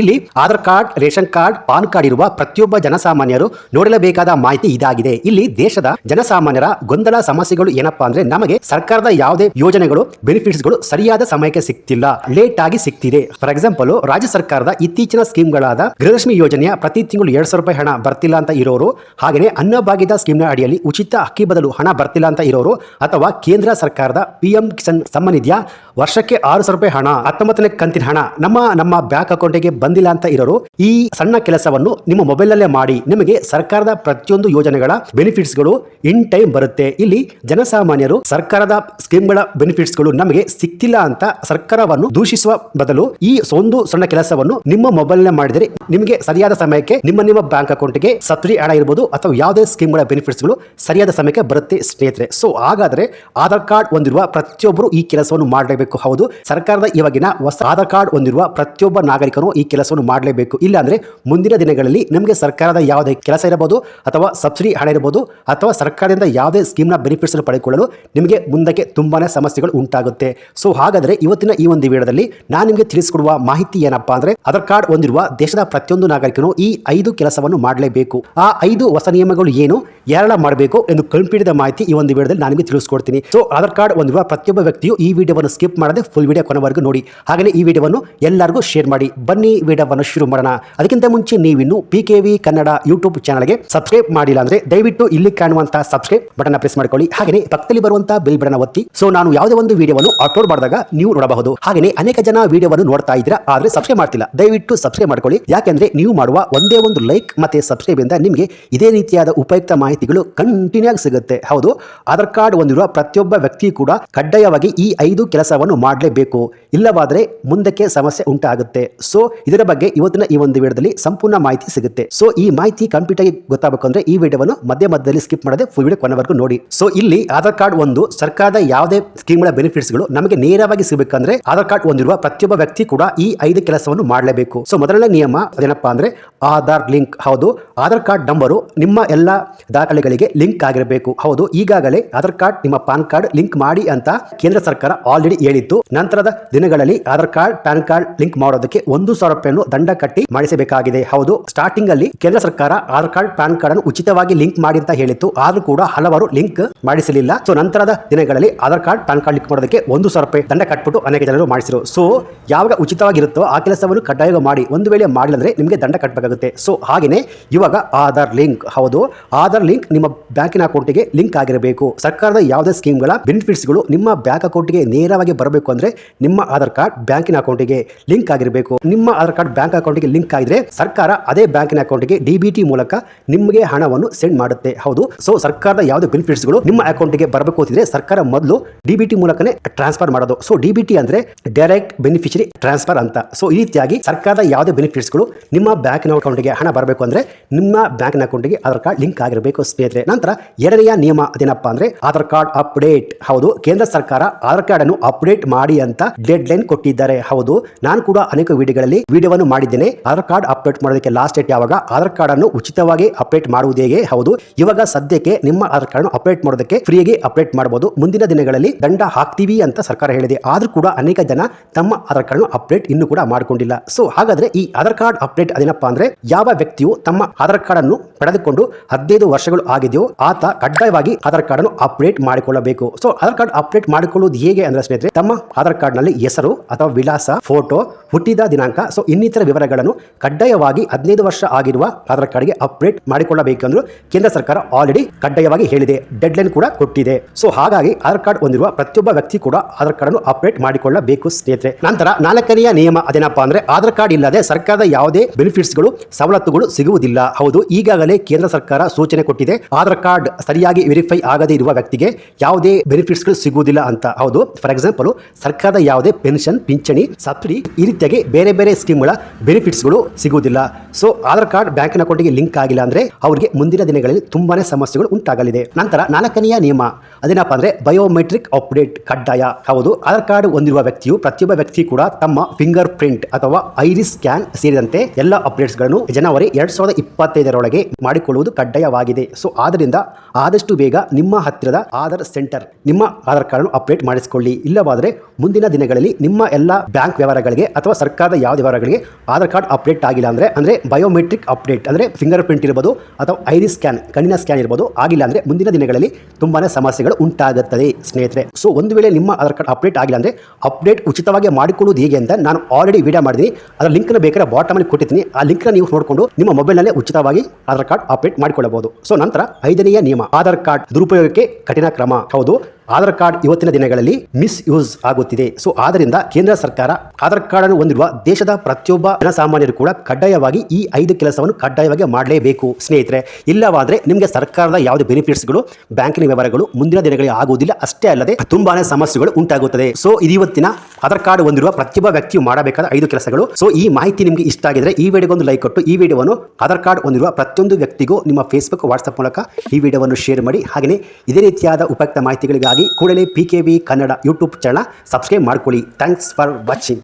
ಇಲ್ಲಿ Aadhaar card, ration card, PAN card ಇರುವ ಪ್ರತಿಯೊಬ್ಬ ಜನಸಾಮಾನ್ಯರು ನೋಡಲೇಬೇಕಾದ ಮಾಹಿತಿ ಇದಾಗಿದೆ. ಇಲ್ಲಿ ದೇಶದ ಜನಸಾಮಾನ್ಯರ ಗೊಂದಲ ಸಮಸ್ಯೆಗಳು ಏನಪ್ಪಾ ಅಂದ್ರೆ ನಮಗೆ ಸರ್ಕಾರದ ಯಾವುದೇ ಯೋಜನೆಗಳು ಬೆನಿಫಿಟ್ಸ್ಗಳು ಸರಿಯಾದ ಸಮಯಕ್ಕೆ ಸಿಗ್ತಿಲ್ಲ, ಲೇಟ್ ಆಗಿ ಸಿಗ್ತಿದೆ. ಫಾರ್ ಎಕ್ಸಾಂಪಲ್, ರಾಜ್ಯ ಸರ್ಕಾರದ ಇತ್ತೀಚಿನ ಸ್ಕೀಮ್ಗಳಾದ ಗೃಹಲಕ್ಷ್ಮಿ ಯೋಜನೆಯ ಪ್ರತಿ ತಿಂಗಳು ಎರಡ್ ಸಾವಿರ ರೂಪಾಯಿ ಹಣ ಬರ್ತಿಲ್ಲ ಅಂತ ಇರೋರು ಹಾಗೆಯೇ ಅನ್ನಭಾಗ್ಯದ ಸ್ಕೀಮ್ನ ಅಡಿಯಲ್ಲಿ ಉಚಿತ ಅಕ್ಕಿ ಬದಲು ಹಣ ಬರ್ತಿಲ್ಲ ಅಂತ ಇರೋರು, ಅಥವಾ ಕೇಂದ್ರ ಸರ್ಕಾರದ ಪಿಎಂ ಕಿಸಾನ್ ಸಮ್ಮನಿಧಿಯ ವರ್ಷಕ್ಕೆ ಆರು ಸಾವಿರ ರೂಪಾಯಿ ಹಣ, ಹತ್ತೊಂಬತ್ತನೇ ಕಂತಿನ ಹಣ, ನಮ್ಮ ನಮ್ಮ ಬ್ಯಾಂಕ್ ಅಕೌಂಟಿಗೆ ಬಂದಿಲ್ಲ ಅಂತ ಇರೋರು ಈ ಸಣ್ಣ ಕೆಲಸವನ್ನು ನಿಮ್ಮ ಮೊಬೈಲಲ್ಲೇ ಮಾಡಿ ನಿಮಗೆ ಸರ್ಕಾರದ ಪ್ರತಿಯೊಂದು ಯೋಜನೆಗಳ ಬೆನಿಫಿಟ್ಸ್ಗಳು ಇನ್ ಟೈಮ್ ಬರುತ್ತೆ. ಇಲ್ಲಿ ಜನಸಾಮಾನ್ಯರು ಸರ್ಕಾರದ ಸ್ಕೀಮ್ಗಳ ಬೆನಿಫಿಟ್ಸ್ಗಳು ನಮಗೆ ಸಿಕ್ತಿಲ್ಲ ಅಂತ ಸರ್ಕಾರವನ್ನು ದೂಷಿಸುವ ಬದಲು ಈ ಒಂದು ಸಣ್ಣ ಕೆಲಸವನ್ನು ನಿಮ್ಮ ಮೊಬೈಲ್ ಮಾಡಿದರೆ ನಿಮಗೆ ಸರಿಯಾದ ಸಮಯಕ್ಕೆ ನಿಮ್ಮ ನಿಮ್ಮ ಬ್ಯಾಂಕ್ ಅಕೌಂಟ್ಗೆ ಸಬ್ಸಿಡಿ ಹಣ ಇರಬಹುದು ಅಥವಾ ಯಾವುದೇ ಸ್ಕೀಮ್ಗಳ ಬೆನಿಫಿಟ್ಸ್ಗಳು ಸರಿಯಾದ ಸಮಯಕ್ಕೆ ಬರುತ್ತೆ ಸ್ನೇಹಿತರೆ. ಸೊ ಹಾಗಾದ್ರೆ ಆಧಾರ್ ಕಾರ್ಡ್ ಹೊಂದಿರುವ ಪ್ರತಿಯೊಬ್ಬರು ಈ ಕೆಲಸವನ್ನು ಮಾಡಲೇಬೇಕು. ಹೌದು, ಸರ್ಕಾರದ ಇವಾಗಿನ ಹೊಸ ಆಧಾರ್ ಕಾರ್ಡ್ ಹೊಂದಿರುವ ಪ್ರತಿಯೊಬ್ಬ ನಾಗರಿಕನು ಈ ಕೆಲಸವನ್ನು ಮಾಡಲೇಬೇಕು. ಇಲ್ಲಾಂದ್ರೆ ಮುಂದಿನ ದಿನಗಳಲ್ಲಿ ನಮಗೆ ಸರ್ಕಾರದ ಯಾವುದೇ ಕೆಲಸ ಇರಬಹುದು ಅಥವಾ ಸಬ್ಸಿಡಿ ಹಣ ಇರಬಹುದು ಅಥವಾ ಸರ್ಕಾರದಿಂದ ಯಾವುದೇ ಸ್ಕೀಮ್ನ ಬೆನಿಫಿಟ್ಸ್ ಪಡೆದುಕೊಳ್ಳಲು ನಿಮಗೆ ಮುಂದಕ್ಕೆ ತುಂಬಾನೇ ಸಮಸ್ಯೆಗಳು ಉಂಟಾಗುತ್ತೆ. ಸೊ ಹಾಗಾದರೆ ಇವತ್ತಿನ ಈ ಒಂದು ವಿಡಿಯೋದಲ್ಲಿ ನಾನು ನಿಮಗೆ ತಿಳಿಸಿಕೊಡುವ ಮಾಹಿತಿ ಏನಪ್ಪಾ ಅಂದ್ರೆ ಆಧಾರ್ ಕಾರ್ಡ್ ಹೊಂದಿರುವ ದೇಶದ ಪ್ರತಿಯೊಂದು ನಾಗರಿಕನು ಈ ಐದು ಕೆಲಸವನ್ನು ಮಾಡಲೇಬೇಕು. ಆ ಐದು ಹೊಸ ನಿಯಮಗಳು ಏನು, ಯಾರೆಲ್ಲ ಮಾಡಬೇಕು ಎಂದು ಕಂಪಿಡಿದ ಮಾಹಿತಿ ಈ ಒಂದು ವಿಡಿಯೋದಲ್ಲಿ ನಾನು ನಿಮಗೆ ತಿಳಿಸ್ಕೊಡ್ತೀನಿ. ಸೊ ಆಧಾರ್ ಕಾರ್ಡ್ ಹೊಂದಿರುವ ಪ್ರತಿಯೊಬ್ಬ ವ್ಯಕ್ತಿಯು ಈ ವಿಡಿಯೋವನ್ನು ಸ್ಕಿಪ್ ಮಾಡದೆ ಫುಲ್ ವಿಡಿಯೋ ಕೊನೆವರೆಗೂ ನೋಡಿ. ಹಾಗೆಯೇ ಈ ವಿಡಿಯೋವನ್ನು ಎಲ್ಲರಿಗೂ ಶೇರ್ ಮಾಡಿ. ಬನ್ನಿ ವಿಡಿಯೋವನ್ನು ಶುರು ಮಾಡೋಣ ಅದಕ್ಕಿಂತ ಮುಂಚೆ ನೀವಿನ್ನು P K V Kannada YouTube ಚಾನಲ್ಗೆ ಸಬ್ಸ್ಕ್ರೈಬ್ ಮಾಡಿಲ್ಲ ಅಂದ್ರೆ ದಯವಿಟ್ಟು ಇಲ್ಲಿ ಕಾಣುವಂತಹ ಸಬ್ಸ್ಕ್ರೈಬ್ ಬಟನ್ ಪ್ರೆಸ್ ಮಾಡ್ಕೊಳ್ಳಿ. ಹಾಗೆ ಪಕ್ಕದಲ್ಲಿ ಬರುವಂತಹ ಬಿಲ್ ಬಟನ್ ಒತ್ತಿ. ಸೊ ನಾನು ಯಾವುದೇ ಒಂದು ವಿಡಿಯೋವನ್ನು ಅಪ್ಲೋಡ್ ಮಾಡಿದಾಗ ನೀವು ನೋಡಬಹುದು. ಹಾಗೆ ಅನೇಕ ಜನ ವಿಡಿಯೋವನ್ನು ನೋಡ್ತಾ ಇದ್ದೀರಾ, ಆದ್ರೆ ಸಬ್ಸ್ಕ್ರೈಬ್ ಮಾಡ್ತಿಲ್ಲ. ದಯವಿಟ್ಟು ಸಬ್ಸ್ಕ್ರೈಬ್ ಮಾಡ್ಕೊಳ್ಳಿ. ಯಾಕೆಂದ್ರೆ ನೀವು ಮಾಡುವ ಒಂದೇ ಒಂದು ಲೈಕ್ ಮತ್ತೆ ಸಬ್ಸ್ಕ್ರೈಬ್ ಇಂದ ನಿಮಗೆ ಇದೇ ರೀತಿಯಾದ ಉಪಯುಕ್ತ ಮಾಹಿತಿಗಳು ಕಂಟಿನ್ಯೂ ಆಗಿ ಸಿಗುತ್ತೆ. ಹೌದು, ಆಧಾರ್ ಕಾರ್ಡ್ ಹೊಂದಿರುವ ಪ್ರತಿಯೊಬ್ಬ ವ್ಯಕ್ತಿ ಕೂಡ ಕಡ್ಡಾಯವಾಗಿ ಈ ಐದು ಕೆಲಸವನ್ನು ಮಾಡಲೇಬೇಕು. ಇಲ್ಲವಾದ್ರೆ ಮುಂದಕ್ಕೆ ಸಮಸ್ಯೆ ಉಂಟಾಗುತ್ತೆ. ಸೊ ಇದರ ಬಗ್ಗೆ ಇವತ್ತಿನ ಈ ಒಂದು ವಿಡಿಯೋದಲ್ಲಿ ಸಂಪೂರ್ಣ ಮಾಹಿತಿ ಸಿಗುತ್ತೆ. ಸೊ ಈ ಮಾಹಿತಿ ಕಂಪ್ಲೀಟ್ ಆಗಿ ಗೊತ್ತಾಗಬೇಕು ಅಂದ್ರೆ ಈ ವಿಡಿಯೋವನ್ನು ಮಧ್ಯ ಮಧ್ಯದಲ್ಲಿ ಸ್ಕಿಪ್ ಮಾಡದೆ ಫುಲ್ ವಿಡಿಯೋ ಕೊನೆವರೆಗೂ ನೋಡಿ. ಸೊ ಇಲ್ಲಿ ಆಧಾರ್ ಕಾರ್ಡ್ ಒಂದು ಸರ್ಕಾರದ ಯಾವುದೇ ಸ್ಕೀಮ್ಗಳ ಬೆನಿಫಿಟ್ಸ್ಗಳು ನಮಗೆ ನೇರವಾಗಿ ಸಿಗಬೇಕಂದ್ರೆ ಆಧಾರ್ ಕಾರ್ಡ್ ಹೊಂದಿರುವ ಪ್ರತಿಯೊಬ್ಬ ವ್ಯಕ್ತಿ ಕೂಡ ಈ ಐದು ಕೆಲಸವನ್ನು ಮಾಡಲೇಬೇಕು. ಸೊ ಮೊದಲನೇ ನಿಯಮ ಅದೇನಪ್ಪಾ ಅಂದ್ರೆ ಆಧಾರ್ ಲಿಂಕ್ ಹೌದು. ಆಧಾರ್ ಕಾರ್ಡ್ ನಂಬರು ನಿಮ್ಮ ಎಲ್ಲ ದಾಖಲೆಗಳಿಗೆ ಲಿಂಕ್ ಆಗಿರಬೇಕು. ಹೌದು, ಈಗಾಗಲೇ ಆಧಾರ್ ಕಾರ್ಡ್ ನಿಮ್ಮ ಪಾನ್ ಕಾರ್ಡ್ ಲಿಂಕ್ ಮಾಡಿ ಅಂತ ಕೇಂದ್ರ ಸರ್ಕಾರ ಆಲ್ರೆಡಿ ಹೇಳಿತ್ತು. ನಂತರದ ದಿನಗಳಲ್ಲಿ Aadhaar card PAN card link ಮಾಡೋದಕ್ಕೆ ಒಂದು ಸಾವಿರ ರೂಪಾಯಿಯನ್ನು ದಂಡ ಕಟ್ಟಿ ಮಾಡಿಸಬೇಕಾಗಿದೆ. ಹೌದು ಸ್ಟಾರ್ಟಿಂಗ್ ಅಲ್ಲಿ ಕೇಂದ್ರ ಸರ್ಕಾರ ಆಧಾರ್ ಕಾರ್ಡ್, ಪ್ಯಾನ್ ಕಾರ್ಡ್ ಅನ್ನು ಉಚಿತವಾಗಿ ಲಿಂಕ್ ಮಾಡಿ ಅಂತ ಹೇಳಿತ್ತು. ಆದ್ರೂ ಕೂಡ ಹಲವರು ಲಿಂಕ್ ಮಾಡಿಸಲಿಲ್ಲ. ಸೊ, ನಂತರದ ದಿನಗಳಲ್ಲಿ Aadhaar card, PAN card link ಮಾಡೋದಕ್ಕೆ ಒಂದು ಸಾವಿರ ರೂಪಾಯಿ ದಂಡ ಕಟ್ಬಿಟ್ಟು ಅನೇಕ ಜನರು ಮಾಡಿಸಿರು ಸೊ, ಯಾವಾಗ ಉಚಿತವಾಗಿರುತ್ತೋ ಆ ಕೆಲಸವನ್ನು ಕಡ್ಡಾಯವಾಗಿ ಮಾಡಿ, ಒಂದು ವೇಳೆ ಮಾಡಿಲ್ಲಂದ್ರೆ ನಿಮಗೆ ದಂಡ ಕಟ್ಟಬೇಕಾಗುತ್ತೆ ಸೊ, ಹಾಗೆಯೇ ಇವಾಗ ಆಧಾರ್ ಲಿಂಕ್. ಹೌದು, ಆಧಾರ್ ಲಿಂಕ್ ನಿಮ್ಮ ಬ್ಯಾಂಕಿನ ಅಕೌಂಟಿಗೆ ಲಿಂಕ್ ಆಗಿರಬೇಕು. ಸರ್ಕಾರದ ಯಾವುದೇ ಸ್ಕೀಮ್ಗಳ ಬೆನಿಫಿಟ್ಸ್ಗಳು ನಿಮ್ಮ ಬ್ಯಾಂಕ್ ಅಕೌಂಟಿಗೆ ನೇರವಾಗಿ ಬರಬೇಕು ಅಂದ್ರೆ ನಿಮ್ಮ ಆಧಾರ್ ಕಾರ್ಡ್ ಬ್ಯಾಂಕಿನ ಅಕೌಂಟಿಗೆ ಲಿಂಕ್ ಆಗಿರಬೇಕು. ನಿಮ್ಮ ಆಧಾರ್ ಕಾರ್ಡ್ ಬ್ಯಾಂಕ್ ಅಕೌಂಟ್ಗೆ ಲಿಂಕ್ ಆಗಿದ್ರೆ ಸರ್ಕಾರ ಅದೇ ಬ್ಯಾಂಕಿನ ಅಕೌಂಟ್ಗೆ ಡಿಬಿಟಿ ಮೂಲಕ ನಿಮಗೆ ಹಣವನ್ನು ಸೆಂಡ್ ಮಾಡುತ್ತೆ. ಹೌದು. ಸೊ ಸರ್ಕಾರದ ಯಾವುದೇ ಬೆನಿಫಿಟ್ಸ್ಗಳು ನಿಮ್ಮ ಅಕೌಂಟ್ಗೆ ಬರಬೇಕು ಅಂತಿದ್ರೆ ಸರ್ಕಾರ ಮೊದಲು ಡಿಬಿಟಿ ಮೂಲಕನೇ ಟ್ರಾನ್ಸ್ಫರ್ ಮಾಡೋದು. ಸೊ ಡಿಬಿಟಿ ಅಂದ್ರೆ ಡೈರೆಕ್ಟ್ ಬೆನಿಫಿಷರಿ ಟ್ರಾನ್ಸ್ಫರ್ ಅಂತ. ಸೊ ಈ ರೀತಿಯಾಗಿ ಸರ್ಕಾರದ ಯಾವುದೇ ಬೆನಿಫಿಟ್ಸ್ಗಳು ನಿಮ್ಮ ಬ್ಯಾಂಕಿನ ಅಕೌಂಟ್ಗೆ ಹಣ ಬರಬೇಕು ಅಂದ್ರೆ ನಿಮ್ಮ ಬ್ಯಾಂಕಿನ ಅಕೌಂಟ್ಗೆ ಆಧಾರ್ ಕಾರ್ಡ್ ಲಿಂಕ್ ಆಗಿರಬೇಕು ಸ್ನೇಹಿತರೆ. ನಂತರ ಎರಡನೆಯ ನಿಯಮ ಅದೇನಪ್ಪ ಅಂದ್ರೆ ಆಧಾರ್ ಕಾರ್ಡ್ ಅಪ್ಡೇಟ್. ಹೌದು. ಕೇಂದ್ರ ಸರ್ಕಾರ ಆಧಾರ್ ಕಾರ್ಡ್ ಅನ್ನು ಅಪ್ಡೇಟ್ ಮಾಡಿ ಅಂತ ಡೆಡ್ ಲೈನ್ ಕೊಟ್ಟಿದ್ದಾರೆ. ಹೌದು. ನಾನು ಕೂಡ ಅನೇಕ ವಿಡಿಯೋಗಳಲ್ಲಿ ವಿಡಿಯೋವನ್ನು ಮಾಡಿದ್ದೇನೆ. ಆಧಾರ್ ಕಾರ್ಡ್ ಅಪ್ಡೇಟ್ ಮಾಡೋದಕ್ಕೆ ಲಾಸ್ಟ್ ಡೇಟ್ ಯಾವಾಗ? ಆಧಾರ್ ಕಾರ್ಡ್ ಅನ್ನು ಉಚಿತವಾಗಿ ಅಪ್ಡೇಟ್ ಮಾಡುವುದು ಹೇಗೆ? ಹೌದು. ಇವಾಗ ಸದ್ಯಕ್ಕೆ ನಿಮ್ಮ ಆಧಾರ್ ಕಾರ್ಡ್ ಅಪ್ಡೇಟ್ ಮಾಡೋದಕ್ಕೆ ಫ್ರೀಯಾಗಿ ಅಪ್ಡೇಟ್ ಮಾಡಬಹುದು ಮುಂದಿನ ದಿನಗಳಲ್ಲಿ ದಂಡ ಹಾಕ್ತೀವಿ ಅಂತ ಸರ್ಕಾರ ಹೇಳಿದೆ. ಆದರೂ ಕೂಡ ಅನೇಕ ಜನ ತಮ್ಮ ಆಧಾರ್ ಕಾರ್ಡ್ ಅಪ್ಡೇಟ್ ಇನ್ನೂ ಕೂಡ ಮಾಡಿಕೊಂಡಿಲ್ಲ. ಸೊ ಹಾಗಾದ್ರೆ ಈ ಆಧಾರ್ ಕಾರ್ಡ್ ಅಪ್ಡೇಟ್ ಅದೇನಪ್ಪ ಅಂದ್ರೆ ಯಾವ ವ್ಯಕ್ತಿಯು ತಮ್ಮ ಆಧಾರ್ ಕಾರ್ಡ್ ಅನ್ನು ಪಡೆದುಕೊಂಡು ಹದಿನೈದು ವರ್ಷಗಳು ಆಗಿದೆಯೋ ಆತ ಕಡ್ಡಾಯವಾಗಿ ಆಧಾರ್ ಕಾರ್ಡ್ ಅನ್ನು ಅಪ್ಡೇಟ್ ಮಾಡಿಕೊಳ್ಳಬೇಕು. ಸೊ ಆಧಾರ್ ಕಾರ್ಡ್ ಅಪ್ಡೇಟ್ ಮಾಡಿಕೊಳ್ಳುವುದು ಹೇಗೆ ಅಂದ್ರೆ ಸ್ನೇಹಿತರೆ, ತಮ್ಮ ಆಧಾರ್ ಕಾರ್ಡ್ನಲ್ಲಿ ಹೆಸರು ಅಥವಾ ವಿಳಾಸ, ಫೋಟೋ, ಹುಟ್ಟಿದ ದಿನಾಂಕ ಸೊ ಇನ್ನಿತರ ವಿವರಗಳನ್ನು ಕಡ್ಡಾಯವಾಗಿ ಹದಿನೈದು ವರ್ಷ ಆಗಿರುವ ಆಧಾರ್ ಕಾರ್ಡ್ಗೆ ಅಪ್ಡೇಟ್ ಮಾಡಿಕೊಳ್ಳಬೇಕೆಂದು ಕೇಂದ್ರ ಸರ್ಕಾರ ಆಲ್ರೆಡಿ ಕಡ್ಡಾಯವಾಗಿ ಹೇಳಿದೆ. ಡೆಡ್ ಲೈನ್ ಕೂಡ ಕೊಟ್ಟಿದೆ. ಸೊ ಹಾಗಾಗಿ ಆಧಾರ್ ಕಾರ್ಡ್ ಹೊಂದಿರುವ ಪ್ರತಿಯೊಬ್ಬ ವ್ಯಕ್ತಿ ಕೂಡ ಆಧಾರ್ ಕಾರ್ಡ್ ಅನ್ನು ಅಪ್ಡೇಟ್ ಮಾಡಿಕೊಳ್ಳಬೇಕು ಸ್ನೇಹಿತರೆ. ನಂತರ ನಾಲ್ಕನೆಯ ನಿಯಮ ಅದೇನಪ್ಪ ಅಂದ್ರೆ ಆಧಾರ್ ಕಾರ್ಡ್ ಇಲ್ಲದೆ ಸರ್ಕಾರದ ಯಾವುದೇ ಬೆನಿಫಿಟ್ಸ್ಗಳು, ಸವಲತ್ತುಗಳು ಸಿಗುವುದಿಲ್ಲ. ಹೌದು, ಈಗಾಗಲೇ ಕೇಂದ್ರ ಸರ್ಕಾರ ಸೂಚನೆ ಕೊಟ್ಟಿದೆ. ಆಧಾರ್ ಕಾರ್ಡ್ ಸರಿಯಾಗಿ ವೆರಿಫೈ ಆಗದೇ ಇರುವ ವ್ಯಕ್ತಿಗೆ ಯಾವುದೇ ಬೆನಿಫಿಟ್ಸ್ಗಳು ಸಿಗುವುದಿಲ್ಲ ಅಂತ. ಹೌದು ಫಾರ್ ಎಕ್ಸಾಂಪಲ್ ಸರ್ಕಾರದ ಯಾವುದೇ ಪೆನ್ಷನ್, ಪಿಂಚಣಿ, ಸಬ್ಸಿಡಿ ಈ ರೀತಿಯಾಗಿ ಬೇರೆ ಬೇರೆ ಸ್ಕೀಮ್ಗಳ ಬೆನಿಫಿಟ್ಸ್ಗಳು ಸಿಗುವುದಿಲ್ಲ. ಸೊ ಆಧಾರ್ ಕಾರ್ಡ್ ಬ್ಯಾಂಕಿನ ಅಕೌಂಟ್ಗೆ ಲಿಂಕ್ ಆಗಿಲ್ಲ ಅಂದ್ರೆ ಅವರಿಗೆ ಮುಂದಿನ ದಿನಗಳಲ್ಲಿ ತುಂಬಾನೇ ಸಮಸ್ಯೆಗಳು ಉಂಟಾಗಲಿದೆ. ನಂತರ ನಾಲ್ಕನೆಯ ನಿಯಮ. ಅದೇನಪ್ಪ ಅಂದ್ರೆ ಬಯೋಮೆಟ್ರಿಕ್ ಅಪ್ಡೇಟ್ ಕಡ್ಡಾಯ. ಹೌದು, ಆಧಾರ್ ಕಾರ್ಡ್ ಹೊಂದಿರುವ ವ್ಯಕ್ತಿಯು ಪ್ರತಿಯೊಬ್ಬ ವ್ಯಕ್ತಿ ಕೂಡ ತಮ್ಮ ಫಿಂಗರ್ ಪ್ರಿಂಟ್ ಅಥವಾ ಐರಿಸ್ ಸ್ಕ್ಯಾನ್ ಸೇರಿದಂತೆ ಎಲ್ಲ ಅಪ್ಡೇಟ್ಸ್ಗಳನ್ನು ಜನವರಿ ಎರಡ್ ಸಾವಿರದ ಇಪ್ಪತ್ತೈದರೊಳಗೆ ಮಾಡಿಕೊಳ್ಳುವುದು ಕಡ್ಡಾಯವಾಗಿದೆ. ಸೊ ಆದ್ದರಿಂದ ಆದಷ್ಟು ಬೇಗ ನಿಮ್ಮ ಹತ್ತಿರದ ಆಧಾರ್ ಸೆಂಟರ್ ನಿಮ್ಮ ಆಧಾರ್ ಕಾರ್ಡ್ ಅಪ್ಡೇಟ್ ಮಾಡಿಸಿಕೊಳ್ಳಿ. ಇಲ್ಲವಾದರೆ ಮುಂದಿನ ದಿನಗಳಲ್ಲಿ ನಿಮ್ಮ ಎಲ್ಲ ಬ್ಯಾಂಕ್ ವ್ಯವಹಾರಗಳಿಗೆ ಅಥವಾ ಸರ್ಕಾರದ ಯಾವ ವ್ಯವಹಾರಗಳಿಗೆ ಆಧಾರ್ ಕಾರ್ಡ್ ಅಪ್ಡೇಟ್ ಆಗಿಲ್ಲ ಅಂದ್ರೆ ಅಂದ್ರೆ ಬಯೋಮೆಟ್ರಿಕ್ ಅಪ್ಡೇಟ್ ಅಂದ್ರೆ ಫಿಂಗರ್ ಪ್ರಿಂಟ್ ಇರ್ಬೋದು ಅಥವಾ ಐರಿಸ್ ಸ್ಕ್ಯಾನ್ ಕಣ್ಣಿನ ಸ್ಕ್ಯಾನ್ ಇರ್ಬೋದು, ಆಗಿಲ್ಲ ಅಂದ್ರೆ ಮುಂದಿನ ದಿನಗಳಲ್ಲಿ ತುಂಬಾನೇ ಸಮಸ್ಯೆಗಳು ಉಂಟಾಗುತ್ತದೆ, ಸ್ನೇಹಿತರೆ. ಸೊ ಒಂದು ವೇಳೆ ನಿಮ್ಮ ಆಧಾರ್ ಕಾರ್ಡ್ ಅಪ್ಡೇಟ್ ಆಗಿಲ್ಲ ಅಂದ್ರೆ ಅಪ್ಡೇಟ್ ಉಚಿತವಾಗಿ ಮಾಡಿಕೊಳ್ಳುವುದು ಹೇಗೆ ಅಂತ ನಾನು ಆಲ್ರೆಡಿ ವಿಡಿಯೋ ಮಾಡಿದ್ದೀನಿ. ಅದರ ಲಿಂಕ್ನ ಬೇಕಾದ್ರೆ ಬಾಟಮ್ ಅಲ್ಲಿ ಕೊಟ್ಟಿದ್ದೀನಿ ಆ ಲಿಂಕ್ನ ನೀವು ನೋಡಿಕೊಂಡು ನಿಮ್ಮ ಮೊಬೈಲ್ನಲ್ಲೇ ಉಚಿತವಾಗಿ ಆಧಾರ್ ಕಾರ್ಡ್ ಅಪ್ಡೇಟ್ ಮಾಡಿಕೊಳ್ಳಬಹುದು. ಸೊ ನಂತರ ಐದನೆಯ ನಿಯಮ, ಆಧಾರ್ ಕಾರ್ಡ್ ದುರುಪಯೋಗಕ್ಕೆ ಕಠಿಣ ಕ್ರಮ. ಹೌದು ಆಧಾರ್ ಕಾರ್ಡ್ ಇವತ್ತಿನ ದಿನಗಳಲ್ಲಿ ಮಿಸ್ ಯೂಸ್ ಆಗುತ್ತಿದೆ. ಸೊ, ಆದ್ದರಿಂದ ಕೇಂದ್ರ ಸರ್ಕಾರ ಆಧಾರ್ ಕಾರ್ಡ್ ಅನ್ನು ಹೊಂದಿರುವ ದೇಶದ ಪ್ರತಿಯೊಬ್ಬ ಜನಸಾಮಾನ್ಯರು ಕೂಡ ಕಡ್ಡಾಯವಾಗಿ ಈ ಐದು ಕೆಲಸವನ್ನು ಕಡ್ಡಾಯವಾಗಿ ಮಾಡಲೇಬೇಕು. ಸ್ನೇಹಿತರೆ, ಇಲ್ಲವಾದರೆ ನಿಮಗೆ ಸರ್ಕಾರದ ಯಾವುದೇ ಬೆನಿಫಿಟ್ಸ್ಗಳು, ಬ್ಯಾಂಕಿನ ವ್ಯವಹಾರಗಳು ಮುಂದಿನ ದಿನಗಳಲ್ಲಿ ಆಗುವುದಿಲ್ಲ. ಅಷ್ಟೇ ಅಲ್ಲದೆ ತುಂಬಾನೇ ಸಮಸ್ಯೆಗಳು ಉಂಟಾಗುತ್ತದೆ. ಸೊ, ಇದಿವತ್ತಿನ ಇವತ್ತಿನ ಆಧಾರ್ ಕಾರ್ಡ್ ಹೊಂದಿರುವ ಪ್ರತಿಯೊಬ್ಬ ವ್ಯಕ್ತಿಯು ಮಾಡಬೇಕಾದ ಐದು ಕೆಲಸಗಳು. ಸೊ, ಈ ಮಾಹಿತಿ ನಿಮಗೆ ಇಷ್ಟ ಆಗಿದ್ರೆ ಈ ವಿಡಿಯೋಗೊಂದು ಲೈಕ್ ಕೊಟ್ಟು ಈ ವಿಡಿಯೋವನ್ನು ಆಧಾರ್ ಕಾರ್ಡ್ ಹೊಂದಿರುವ ಪ್ರತಿಯೊಂದು ವ್ಯಕ್ತಿಗೂ ನಿಮ್ಮ ಫೇಸ್ಬುಕ್ ವಾಟ್ಸ್ಆಪ್ ಮೂಲಕ ಈ ವಿಡಿಯೋವನ್ನು ಶೇರ್ ಮಾಡಿ. ಹಾಗೆಯೇ ಇದೇ ರೀತಿಯಾದ ಉಪಯುಕ್ತ ಮಾಹಿತಿಗಳಿಗಾಗಿ ಕೂಡಲೇ P K V Kannada YouTube channel subscribe ಮಾಡ್ಕೊಳ್ಳಿ. Thanks for watching